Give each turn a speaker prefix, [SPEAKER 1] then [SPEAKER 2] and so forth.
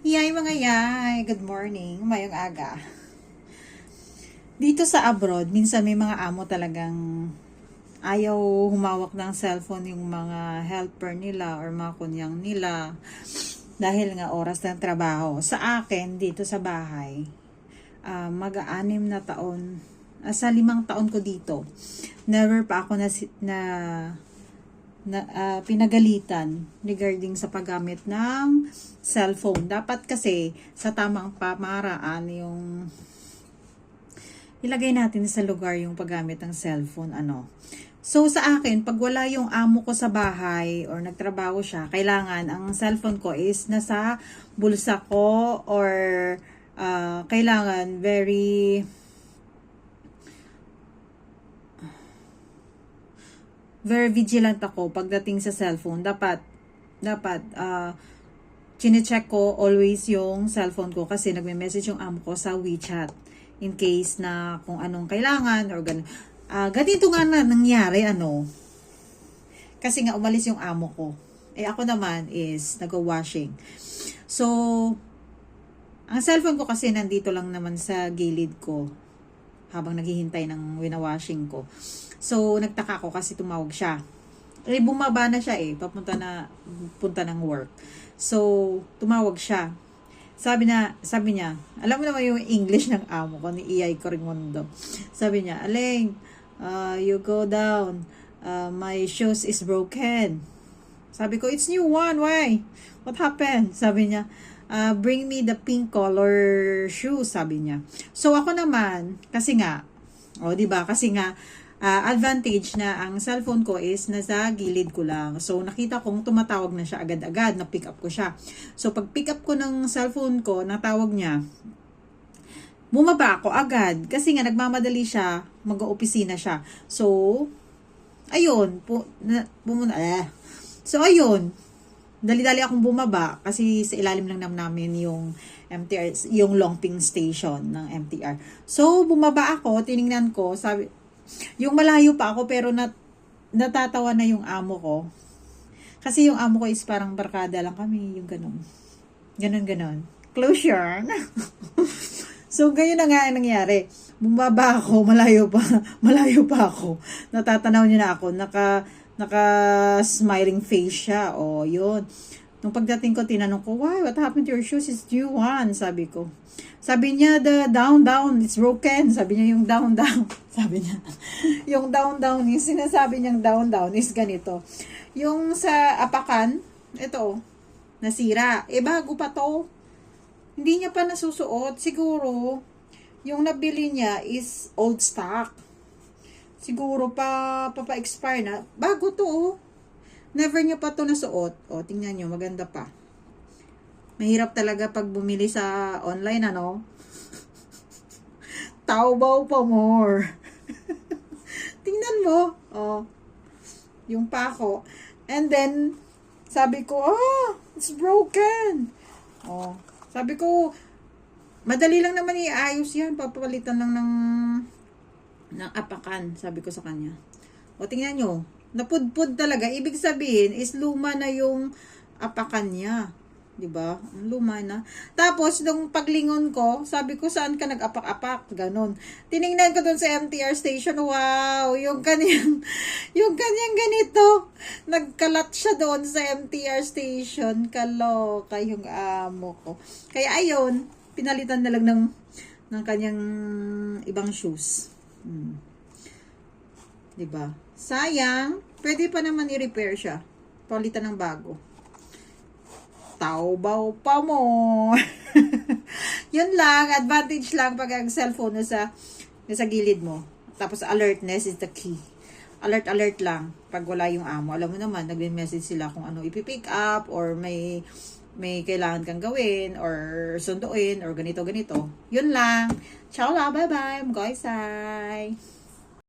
[SPEAKER 1] Yay mga yay! Good morning, mayong aga. Dito sa abroad, minsan may mga amo talagang ayaw humawak ng cellphone yung mga helper nila or mga kunyang nila dahil nga oras ng trabaho. Sa akin, dito sa bahay, ah, mag-aanim na taon, ah, sa limang taon ko dito, never pa ako na, na na ah, pinagalitan regarding sa paggamit ng cellphone. Dapat kasi sa tamang pamaraan yung ilagay natin sa lugar yung paggamit ng cellphone ano. So sa akin, pag wala yung amo ko sa bahay or nagtrabaho siya, kailangan ang cellphone ko is nasa bulsa ko or ah, kailangan very very vigilant ako pagdating sa cellphone. Dapat, dapat, uh, chinecheck ko always yung cellphone ko kasi nagme-message yung amo ko sa WeChat in case na kung anong kailangan or ganun. Uh, ganito nga na nangyari, ano, kasi nga umalis yung amo ko. Eh ako naman is nag-washing. So, ang cellphone ko kasi nandito lang naman sa gilid ko habang naghihintay ng winawashing ko. So, nagtaka ko kasi tumawag siya. Eh, bumaba na siya eh, papunta na, punta ng work. So, tumawag siya. Sabi na, sabi niya, alam mo naman yung English ng amo ko, ni Iyay Coringondo. Sabi niya, Aling, uh, you go down. Uh, my shoes is broken. Sabi ko, it's new one, why? What happened? Sabi niya, uh, bring me the pink color shoes, sabi niya. So, ako naman, kasi nga, o, oh, di ba? Kasi nga, uh, advantage na ang cellphone ko is nasa gilid ko lang. So, nakita kong tumatawag na siya agad-agad, na-pick up ko siya. So, pag pick up ko ng cellphone ko, natawag niya, bumaba ako agad. Kasi nga, nagmamadali siya, mag-opisina siya. So, ayun, pu- na, pumunta, eh. So, ayun, dali-dali akong bumaba kasi sa ilalim lang naman namin yung MTR, yung Longping station ng MTR. So, bumaba ako, tiningnan ko, sabi, yung malayo pa ako pero nat, natatawa na yung amo ko. Kasi yung amo ko is parang barkada lang kami, yung ganun. Ganun, ganun. Closure. so, ganyan na nga ang nangyari. Bumaba ako, malayo pa, malayo pa ako. Natatanaw niya na ako, naka, naka smiling face siya. O, yun. Nung pagdating ko, tinanong ko, why, what happened to your shoes? It's due one, sabi ko. Sabi niya, the down, down, it's broken. Sabi niya, yung down, down. Sabi niya, yung down, down, yung sinasabi niyang down, down is ganito. Yung sa apakan, ito, nasira. Eh, bago pa to. Hindi niya pa nasusuot. Siguro, yung nabili niya is old stock. Siguro pa, papa-expire na. Bago to, oh. Never niya pa to nasuot. O, tingnan niyo, maganda pa. Mahirap talaga pag bumili sa online, ano? Taobao pa more. Tingnan mo. Oh. Yung pako. And then, sabi ko, oh, it's broken. Oh. Sabi ko, madali lang naman iayos yan. Papalitan lang ng ng apakan, sabi ko sa kanya. O, tingnan nyo. Napudpud talaga. Ibig sabihin, is luma na yung apakan niya. 'di ba? Ang luma na. Tapos nung paglingon ko, sabi ko saan ka nag-apak-apak, ganun. Tiningnan ko doon sa MTR station, wow, yung kanyang yung kanyang ganito. Nagkalat siya doon sa MTR station. Kaloka yung amo ko. Kaya ayun, pinalitan na lang ng ng kanyang ibang shoes. Hmm. 'Di ba? Sayang, pwede pa naman i-repair siya. Palitan ng bago. Taobaw pa mo. Yun lang, advantage lang pag ang cellphone nasa, nasa gilid mo. Tapos alertness is the key. Alert, alert lang pag wala yung amo. Alam mo naman, nagme-message sila kung ano ipipick up or may may kailangan kang gawin or sunduin or ganito ganito. Yun lang. Ciao la, bye bye. Mga